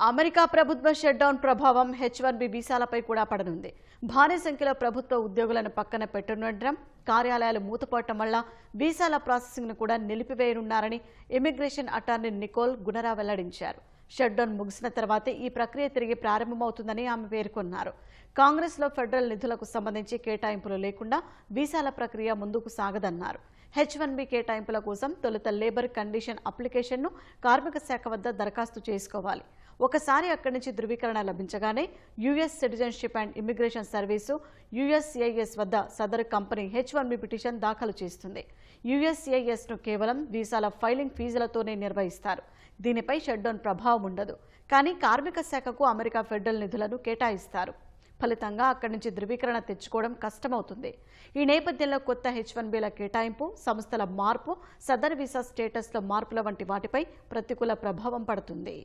America ప్రభుత్వ shutdown ప్రభావం H one B వీసాలపై కూడా పడనుంది. భారీ సంఖ్యలో ప్రభుత్వ ఉద్యోగులను పక్కన పెట్టనుండడం కార్యాలయాలు మూతపడటం వల్ల వీసాల ప్రాసెసింగ్ను కూడా నిలిపివేయనున్నారని ఇమిగ్రేషన్ అటార్నీ నికోల్ గునరా వెల్లడించారు. షట్డౌన్ ముగిసిన తర్వాతే ఈ ప్రక్రియ తిరిగి ప్రారంభమవుతుందని ఆమె పేర్కొన్నారు. కాంగ్రెస్లో ఫెడరల్ నిధులకు సంబంధించి కేటాయింపులు లేకుండా వీసాల ప్రక్రియ ముందుకు సాగదన్నారు. హెచ్ వన్ బి కేటాయింపుల కోసం తొలుత లేబర్ కండిషన్ అప్లికేషన్ను కార్మిక శాఖ వద్ద దరఖాస్తు చేసుకోవాలి. ఒకసారి అక్కడి నుంచి ధృవీకరణ లభించగానే US citizenship and immigration service యుఎస్ఏఎస్ వద్ద సదరు company H one B petition దాఖలు చేస్తుంది. యుఎస్ఏఎస్ను కేవలం వీసాల ఫైలింగ్ ఫీజులతోనే నిర్వహిస్తారు. దీనిపై షట్డౌన్ ప్రభావం ఉండదు. కానీ కార్మిక శాఖకు అమెరికా ఫెడరల్ నిధులను కేటాయిస్తారు. ఫలితంగా అక్కడి నుంచి ధృవీకరణ తెచ్చుకోవడం కష్టమవుతుంది. ఈ నేపథ్యంలో కొత్త హెచ్ వన్ బీల కేటాయింపు సంస్థల మార్పు సదర్ వీసా స్టేటస్లో మార్పుల వంటి వాటిపై ప్రతికూల ప్రభావం పడుతుంది.